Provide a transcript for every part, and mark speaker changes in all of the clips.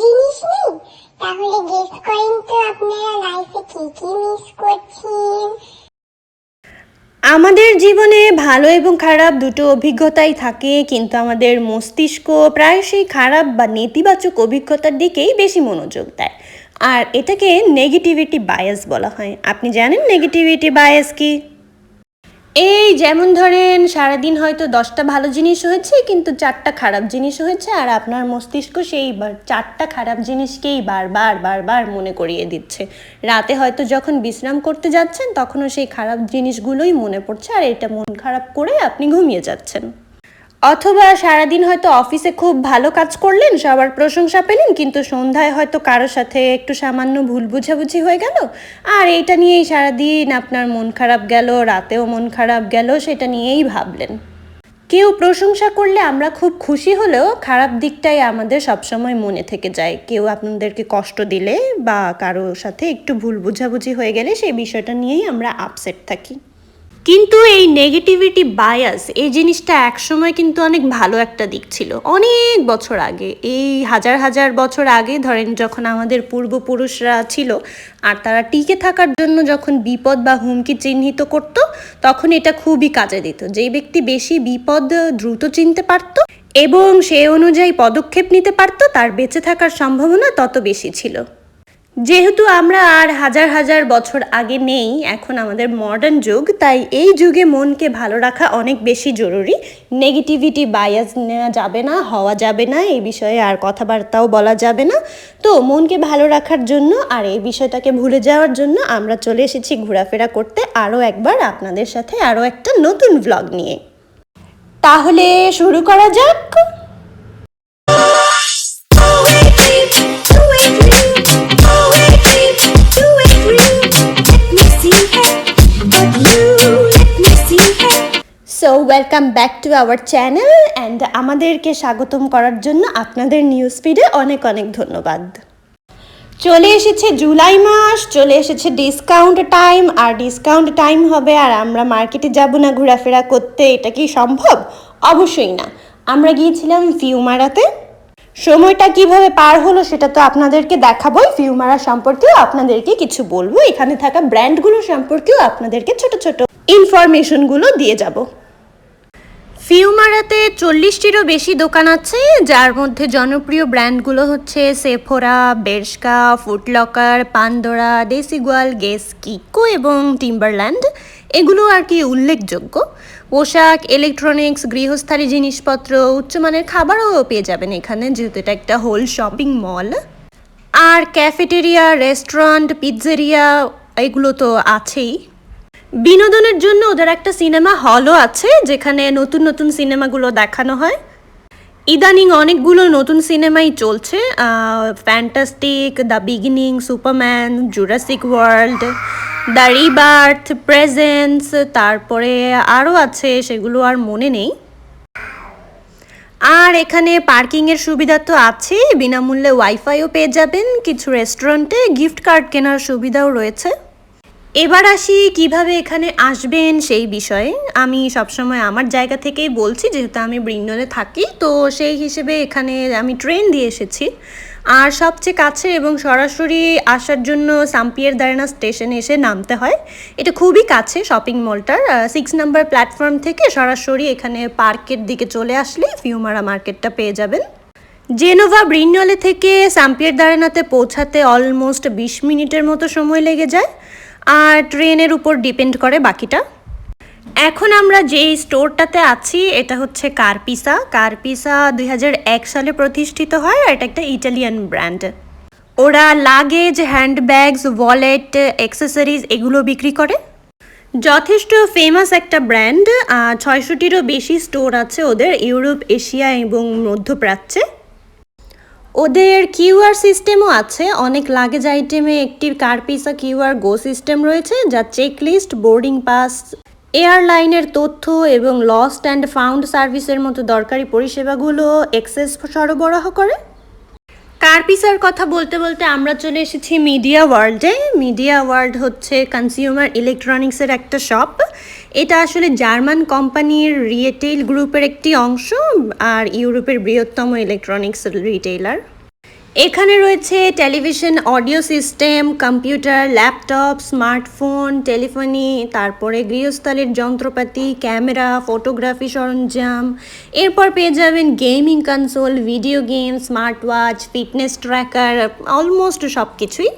Speaker 1: জিনিস তাহলে করেন তো আপনারা লাইফে কি কি মিস করছেন?
Speaker 2: আমাদের জীবনে ভালো এবং খারাপ দুটো অভিজ্ঞতাই থাকে, কিন্তু আমাদের মস্তিষ্ক প্রায়শই খারাপ বা নেতিবাচক অভিজ্ঞতার দিকেই বেশি মনোযোগ দেয়। আর এটাকে নেগেটিভিটি বায়াস বলা হয়। আপনি জানেন নেগেটিভিটি বায়াস কি? এই যেমন ধরেন, সারাদিন হয়তো দশটা ভালো জিনিস হয়েছে, কিন্তু চারটা খারাপ জিনিস হয়েছে, আর আপনার মস্তিষ্ক সেই চারটা খারাপ জিনিসকেই বারবার বারবার মনে করিয়ে দিচ্ছে। রাতে হয়তো যখন বিশ্রাম করতে যাচ্ছেন, তখনও সেই খারাপ জিনিসগুলোই মনে পড়ছে, আর এটা মন খারাপ করে আপনি ঘুমিয়ে যাচ্ছেন। অথবা সারাদিন হয়তো অফিসে খুব ভালো কাজ করলেন, সবার প্রশংসা পেলেন, কিন্তু সন্ধ্যায় হয়তো কারোর সাথে একটু সামান্য ভুল বুঝাবুঝি হয়ে গেল। আর এইটা নিয়েই সারাদিন আপনার মন খারাপ গেল, রাতেও মন খারাপ গেল, সেটা নিয়েই ভাবলেন। কেউ প্রশংসা করলে আমরা খুব খুশি হলেও খারাপ দিকটাই আমাদের সবসময় মনে থেকে যায়। কেউ আপনাদেরকে কষ্ট দিলে বা কারও সাথে একটু ভুল বুঝাবুঝি হয়ে গেলে সেই বিষয়টা নিয়েই আমরা আপসেট থাকি। কিন্তু এই নেগেটিভিটি বায়াস এই জিনিসটা একসময় কিন্তু অনেক ভালো একটা দিক ছিল। অনেক বছর আগে, এই হাজার হাজার বছর আগে ধরেন যখন আমাদের পূর্বপুরুষরা ছিল আর তারা টিকে থাকার জন্য যখন বিপদ বা হুমকি চিহ্নিত করত, তখন এটা খুবই কাজে দিত। যেই ব্যক্তি বেশি বিপদ দ্রুত চিনতে পারত এবং সে অনুযায়ী পদক্ষেপ নিতে পারত, তার বেঁচে থাকার সম্ভাবনা তত বেশি ছিল। যেহেতু আমরা আর হাজার হাজার বছর আগে নেই, এখন আমাদের মডার্ন যুগ, তাই এই যুগে মনকে ভালো রাখা অনেক বেশি জরুরি। নেগেটিভিটি বায়াস নেওয়া যাবে না, হওয়া যাবে না, এই বিষয়ে আর কথাবার্তাও বলা যাবে না। তো মনকে ভালো রাখার জন্য আর এই বিষয়টাকে ভুলে যাওয়ার জন্য আমরা চলে এসেছি ঘোরাফেরা করতে আরও একবার আপনাদের সাথে আরও একটা নতুন ভ্লগ নিয়ে। তাহলে শুরু করা যাক। So welcome back to our channel and আমাদেরকে স্বাগতম করার জন্য আপনাদের নিউজ ফিডে অনেক অনেক ধন্যবাদ। চলে এসেছে জুলাই মাস, চলে এসেছে ডিসকাউন্ট টাইম আর ডিসকাউন্ট টাইম হবে আর আমরা মার্কেটে যাব না ঘোরাফেরা করতে, এটা কি সম্ভব? অবশ্যই না। আমরা গিয়েছিলাম ফিউমারাতে সময়টা কীভাবে পার হলো সেটা তো আপনাদেরকে দেখাবোই ফিউমারা সম্পর্কেও আপনাদেরকে কিছু বলব। এখানে থাকা ব্র্যান্ডগুলো সম্পর্কেও আপনাদেরকে ছোট ছোট ইনফরমেশনগুলো দিয়ে যাব। ফিউমারাতে চল্লিশটিরও বেশি দোকান আছে, যার মধ্যে জনপ্রিয় ব্র্যান্ডগুলো হচ্ছে Sephora Bershka Foot Locker Pandora Desigual Guess Kiko এবং টিম্বারল্যান্ড এগুলো আর কি উল্লেখযোগ্য। পোশাক ইলেকট্রনিক্স গৃহস্থালী জিনিসপত্র, উচ্চমানের খাবারও পেয়ে যাবেন এখানে, যেহেতু এটা একটা হোল শপিং মল আর ক্যাফেটেরিয়া রেস্টুরেন্ট পিৎজেরিয়া এগুলো তো আছেই। বিনোদনের জন্য ওদের একটা সিনেমা হলও আছে, যেখানে নতুন নতুন সিনেমাগুলো দেখানো হয়। ইদানিং অনেকগুলো নতুন সিনেমাই চলছে fantastic the beginning Superman Jurassic World the rebirth presence তারপরে আরও আছে, সেগুলো আর মনে নেই। আর এখানে পার্কিংয়ের সুবিধা তো আছেই বিনামূল্যে ওয়াইফাইও পেয়ে যাবেন, কিছু রেস্টুরেন্টে গিফট কার্ড কেনার সুবিধাও রয়েছে। এবার আসি কীভাবে এখানে আসবেন সেই বিষয়ে। আমি সবসময় আমার জায়গা থেকেই বলছি, যেহেতু আমি বৃন্দলে থাকি, তো সেই হিসেবে এখানে আমি ট্রেন দিয়ে এসেছি। আর সবচেয়ে কাছে এবং সরাসরি আসার জন্য সাম্পিয়ার দারেনা স্টেশনে এসে নামতে হয়। এটা খুবই কাছে শপিং মলটার। সিক্স নাম্বার প্ল্যাটফর্ম থেকে সরাসরি এখানে পার্কের দিকে চলে আসলে ফিউমারা মার্কেটটা পেয়ে যাবেন। জেনোভা ব্রিনলে থেকে সাম্পিয়ার দারেনাতে পৌঁছাতে অলমোস্ট বিশ মিনিটের মতো সময় লেগে যায়। আর ট্রেনের উপর ডিপেন্ড করে বাকিটা। এখন আমরা যেই স্টোরটাতে আছি, এটা হচ্ছে কার্পিসা কার্পিসা দুই সালে প্রতিষ্ঠিত হয় আর এটা একটা ইটালিয়ান ব্র্যান্ড ওরা লাগেজ হ্যান্ডব্যাগস ওয়ালেট অ্যাক্সেসরিজ এগুলো বিক্রি করে। যথেষ্ট ফেমাস একটা ব্র্যান্ড ছয়শোটিরও বেশি স্টোর আছে ওদের ইউরোপ, এশিয়া এবং মধ্যপ্রাচ্যে। ওদের কিউআর সিস্টেমও আছে। অনেক লাগেজ আইটেমে একটি কার্পিসা কিউআর গো সিস্টেম রয়েছে, যা চেকলিস্ট, বোর্ডিং পাস, এয়ারলাইনের তথ্য এবং লস্ট অ্যান্ড ফাউন্ড সার্ভিসের মতো দরকারি পরিষেবাগুলো এক্সেস সরবরাহ করে। কার্পিসার কথা বলতে বলতে আমরা চলে এসেছি মিডিয়া ওয়ার্ল্ডে মিডিয়া ওয়ার্ল্ড হচ্ছে কনজিউমার ইলেকট্রনিক্সের একটা শপ এটা আসলে জার্মান কোম্পানির রিটেইল গ্রুপের একটি অংশ আর ইউরোপের বৃহত্তম ইলেকট্রনিক্স রিটেইলার এখানে রয়েছে television, audio system, computer, laptop, smartphone, telephony, তারপরে গৃহস্থলের যন্ত্রপাতি, ক্যামেরা, ফটোগ্রাফি সরঞ্জাম। এরপর পেয়ে যাবেন gaming console, video game smart watch fitness tracker, almost সব কিছুই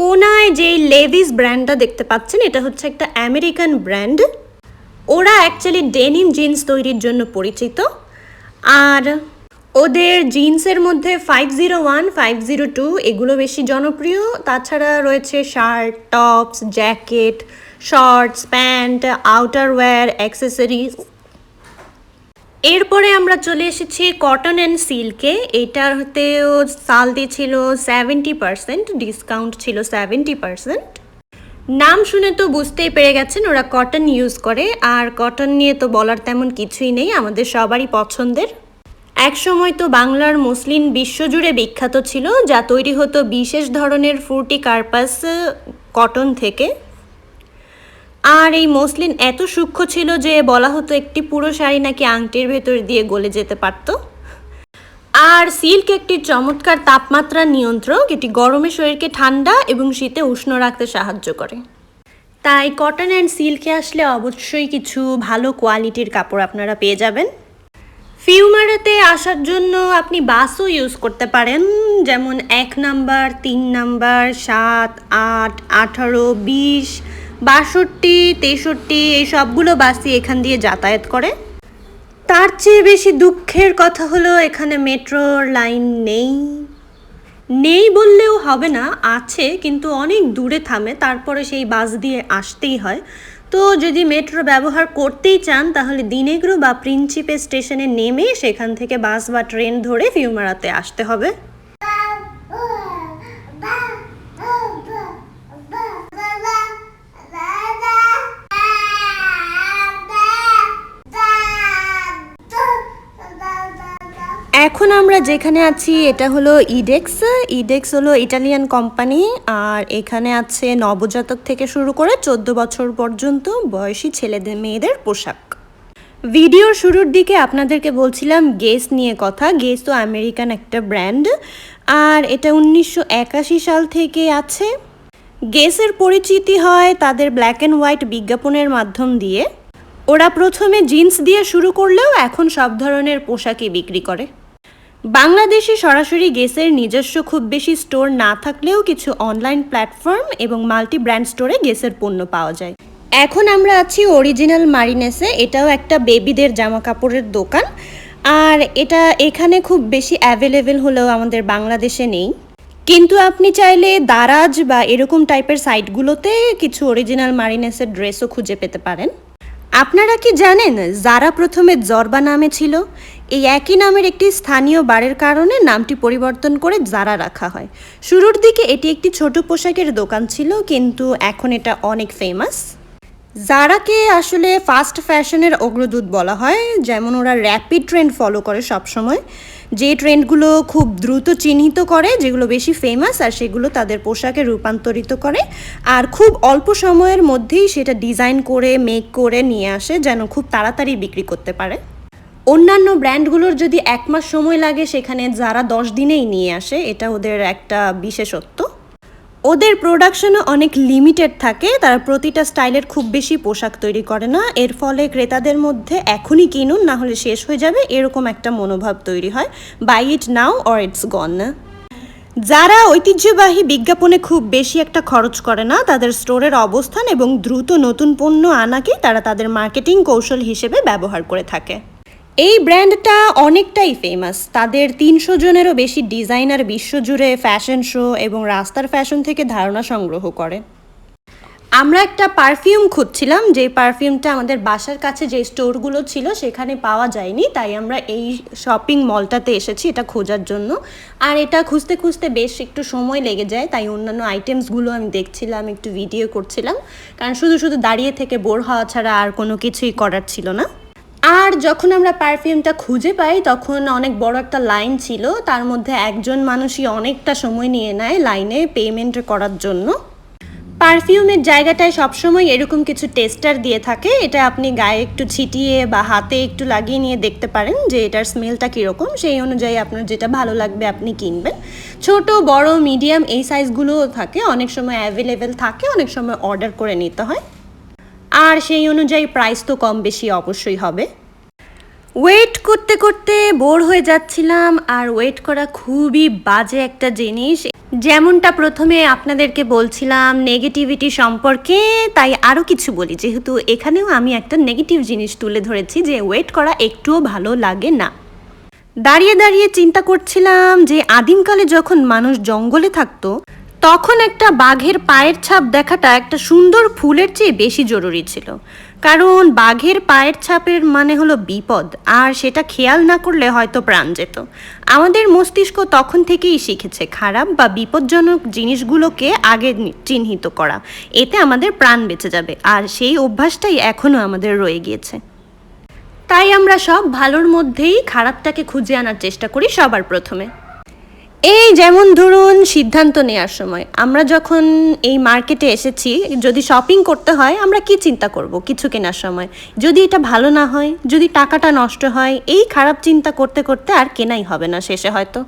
Speaker 2: কোনায় যেই লেভিস ব্র্যান্ডটা দেখতে পাচ্ছেন, এটা হচ্ছে একটা আমেরিকান ব্র্যান্ড। ওরা অ্যাকচুয়ালি ডেনিম জিন্স তৈরির জন্য পরিচিত। আর ওদের জিন্সের মধ্যে five zero one five zero two এগুলো বেশি জনপ্রিয়। তাছাড়া রয়েছে shirt, tops, jacket, shorts, pant, outerwear, accessories. এরপরে আমরা চলে এসেছি কটন অ্যান্ড সিল্কে। এটাতেও সাল ছিল সেভেন্টি পার্সেন্ট ডিসকাউন্ট ছিল সেভেন্টি পার্সেন্ট নাম শুনে তো বুঝতেই পেরে গেছেন, ওরা কটন ইউজ করে। আর কটন নিয়ে তো বলার তেমন কিছুই নেই, আমাদের সবারই পছন্দের। একসময় তো বাংলার মুসলিম বিশ্বজুড়ে বিখ্যাত ছিল, যা তৈরি হতো বিশেষ ধরনের ফ্রুটি কার্পাস কটন থেকে। আর এই মসলিন এত সূক্ষ্ম ছিল যে বলা হতো একটি পুরো শাড়ি নাকি আংটির ভেতর দিয়ে গলে যেতে পারত। আর সিল্ক একটি চমৎকার তাপমাত্রা নিয়ন্ত্রক, এটি গরমে শরীরকে ঠান্ডা এবং শীতে উষ্ণ রাখতে সাহায্য করে। তাই কটন অ্যান্ড সিল্কে আসলে অবশ্যই কিছু ভালো কোয়ালিটির কাপড় আপনারা পেয়ে যাবেন। ফিউমারাতে আসার জন্য আপনি বাসও ইউজ করতে পারেন, যেমন এক নাম্বার, তিন নাম্বার, সাত, আট, আঠারো, বিশ, বাষট্টি, তেষট্টি, এই সবগুলো বাসই এখান দিয়ে যাতায়াত করে। তার চেয়ে বেশি দুঃখের কথা হলো এখানে মেট্রোর লাইন নেই। নেই বললেও হবে না, আছে, কিন্তু অনেক দূরে থামে, তারপরে সেই বাস দিয়ে আসতেই হয়। তো যদি মেট্রো ব্যবহার করতেই চান, তাহলে দিনেগ্রো বা প্রিন্সিপে স্টেশনে নেমে সেখান থেকে বাস বা ট্রেন ধরে ফিউমারাতে আসতে হবে। এখন আমরা যেখানে আছি, এটা হলো ইডেক্স ইডেক্স হলো ইটালিয়ান কোম্পানি আর এখানে আছে নবজাতক থেকে শুরু করে চোদ্দ বছর পর্যন্ত বয়সী ছেলেদের, মেয়েদের পোশাক। ভিডিওর শুরুর দিকে আপনাদেরকে বলছিলাম গেস নিয়ে কথা। গেস তো আমেরিকান একটা ব্র্যান্ড, আর এটা উনিশশো একাশি সাল থেকে আছে। গেসের পরিচিতি হয় তাদের ব্ল্যাক অ্যান্ড হোয়াইট বিজ্ঞাপনের মাধ্যম দিয়ে। ওরা প্রথমে জিন্স দিয়ে শুরু করলেও এখন সব ধরনের পোশাকই বিক্রি করে। বাংলাদেশে সরাসরি গেসের নিজস্ব খুব বেশি স্টোর না থাকলেও কিছু অনলাইন প্ল্যাটফর্ম এবং মাল্টি ব্র্যান্ড স্টোরে গেসের পণ্য পাওয়া যায়। এখন আমরা আছি অরিজিনাল মারিনেসে, এটাও একটা বেবিদের জামা কাপড়ের দোকান। আর এটা এখানে খুব বেশি অ্যাভেলেবেল হলেও আমাদের বাংলাদেশে নেই। কিন্তু আপনি চাইলে দারাজ বা এরকম টাইপের সাইটগুলোতে কিছু অরিজিনাল মারিনেসের ড্রেসও খুঁজে পেতে পারেন। আপনারা কি জানেন, যারা প্রথমে জর্বা নামে ছিল এই একই নামের একটি স্থানীয় বারের কারণে নামটি পরিবর্তন করে জারা রাখা হয়। শুরুর দিকে এটি একটি ছোট পোশাকের দোকান ছিল, কিন্তু এখন এটা অনেক ফেমাস জারাকে আসলে ফাস্ট ফ্যাশনের অগ্রদূত বলা হয়, যেমন ওরা র্যাপিড ট্রেন্ড ফলো করে সবসময়। যে ট্রেন্ডগুলো খুব দ্রুত চিহ্নিত করে, যেগুলো বেশি ফেমাস আর সেগুলো তাদের পোশাকে রূপান্তরিত করে, আর খুব অল্প সময়ের মধ্যেই সেটা ডিজাইন করে মেক করে নিয়ে আসে, যেন খুব তাড়াতাড়ি বিক্রি করতে পারে। অন্যান্য ব্র্যান্ডগুলোর যদি এক মাস সময় লাগে সেখানে যারা দশ দিনেই নিয়ে আসে, এটা ওদের একটা বিশেষত্ব। ওদের প্রোডাকশনও অনেক লিমিটেড থাকে, তারা প্রতিটা স্টাইলের খুব বেশি পোশাক তৈরি করে না। এর ফলে ক্রেতাদের মধ্যে এখনই কিনুন, না হলে শেষ হয়ে যাবে, এরকম একটা মনোভাব তৈরি হয়। Buy it now or it's gone যারা ঐতিহ্যবাহী বিজ্ঞাপনে খুব বেশি একটা খরচ করে না, তাদের স্টোরের অবস্থান এবং দ্রুত নতুন পণ্য আনাকে তারা তাদের মার্কেটিং কৌশল হিসেবে ব্যবহার করে থাকে। এই ব্র্যান্ডটা অনেকটাই ফেমাস তাদের তিনশো জনেরও বেশি ডিজাইনার বিশ্বজুড়ে ফ্যাশন শো এবং রাস্তার ফ্যাশন থেকে ধারণা সংগ্রহ করে। আমরা একটা পারফিউম খুঁজছিলাম, যে পারফিউমটা আমাদের বাসার কাছে যে স্টোরগুলো ছিল সেখানে পাওয়া যায়নি, তাই আমরা এই শপিং মলটাতে এসেছি এটা খোঁজার জন্য। আর এটা খুঁজতে খুঁজতে বেশ একটু সময় লেগে যায়, তাই অন্যান্য আইটেমসগুলো আমি দেখছিলাম, একটু ভিডিও করছিলাম। কারণ শুধু শুধু দাঁড়িয়ে থেকে বোর হওয়া ছাড়া আর কোনো কিছুই করার ছিল না। আর যখন আমরা পারফিউমটা খুঁজে পাই, তখন অনেক বড় একটা লাইন ছিল। তার মধ্যে একজন মানুষই অনেকটা সময় নিয়ে নেয় লাইনে পেমেন্ট করার জন্য। পারফিউমের জায়গাটায় সবসময় এরকম কিছু টেস্টার দিয়ে থাকে। এটা আপনি গায়ে একটু ছিটিয়ে বা হাতে একটু লাগিয়ে নিয়ে দেখতে পারেন যে এটার স্মেলটা কীরকম। সেই অনুযায়ী আপনার যেটা ভালো লাগবে আপনি কিনবেন। ছোট, বড় মিডিয়াম এই সাইজগুলোও থাকে। অনেক সময় অ্যাভেলেবেল থাকে, অনেক সময় অর্ডার করে নিতে হয়। আর সেই অনুযায়ী প্রাইস তো কম বেশি অবশ্যই হবে। ওয়েট করতে করতে বোর হয়ে যাচ্ছিলাম আর ওয়েট করা খুবই বাজে একটা জিনিস। যেমনটা প্রথমে আপনাদেরকে বলছিলাম নেগেটিভিটি সম্পর্কে, তাই আরও কিছু বলি। যেহেতু এখানেও আমি একটা নেগেটিভ জিনিস তুলে ধরেছি যে ওয়েট করা একটুও ভালো লাগে না। দাঁড়িয়ে দাঁড়িয়ে চিন্তা করছিলাম যে আদিমকালে যখন মানুষ জঙ্গলে থাকতো, তখন একটা বাঘের পায়ের ছাপ দেখাটা একটা সুন্দর ফুলের চেয়ে বেশি জরুরি ছিল। কারণ বাঘের পায়ের ছাপের মানে হলো বিপদ, আর সেটা খেয়াল না করলে হয়তো প্রাণ যেত। আমাদের মস্তিষ্ক তখন থেকেই শিখেছে খারাপ বা বিপজ্জনক জিনিসগুলোকে আগে চিহ্নিত করা। এতে আমাদের প্রাণ বেঁচে যাবে, আর সেই অভ্যাসটাই এখনও আমাদের রয়ে গিয়েছে। তাই আমরা সব ভালোর মধ্যেই খারাপটাকে খুঁজে আনার চেষ্টা করি সবার প্রথমে। এই যেমন ধরুন সিদ্ধান্ত নেওয়ার সময়, আমরা যখন এই মার্কেটে এসেছি, যদি শপিং করতে হয়, আমরা কি চিন্তা করব কিছু কেনার সময়? যদি এটা ভালো না হয়, যদি টাকাটা নষ্ট হয়, এই খারাপ চিন্তা করতে করতে আর কেনাই হবে না শেষে হয়তো।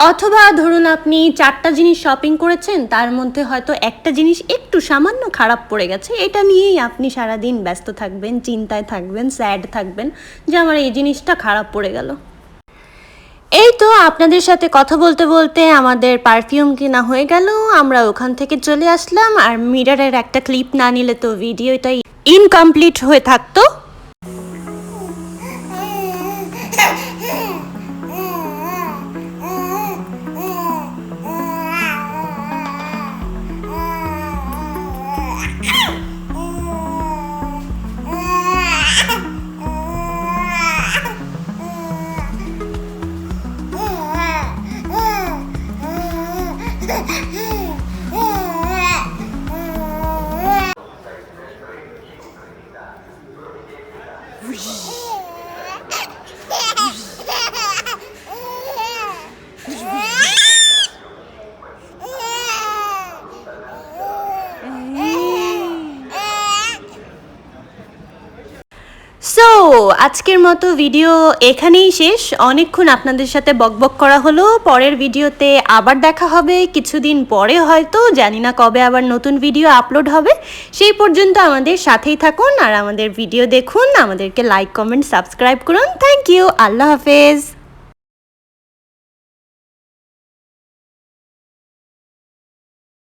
Speaker 2: অথবা ধরুন আপনি চারটা জিনিস শপিং করেছেন, তার মধ্যে হয়তো একটা জিনিস একটু সামান্য খারাপ পড়ে গেছে, এটা নিয়েই আপনি সারাদিন ব্যস্ত থাকবেন, চিন্তায় থাকবেন স্যাড থাকবেন যে আমার এই জিনিসটা খারাপ পড়ে গেল। এই তো আপনাদের সাথে কথা বলতে বলতে আমাদের পারফিউম কিনা হয়ে গেল। আমরা ওখান থেকে চলে আসলাম আর মিরারের একটা ক্লিপ না নিলে তো ভিডিওটাই ইনকমপ্লিট হয়ে থাকতো। Ha ha ha! সো আজকের মতো ভিডিও এখানেই শেষ। অনেকক্ষণ আপনাদের সাথে বকবক করা হলো। পরের ভিডিওতে আবার দেখা হবে। কিছুদিন পরে হয়তো, জানি না কবে আবার নতুন ভিডিও আপলোড হবে। সেই পর্যন্ত আমাদের সাথেই থাকুন আর আমাদের ভিডিও দেখুন। আমাদেরকে লাইক কমেন্ট সাবস্ক্রাইব করুন। থ্যাংক ইউ আল্লাহ হাফেজ।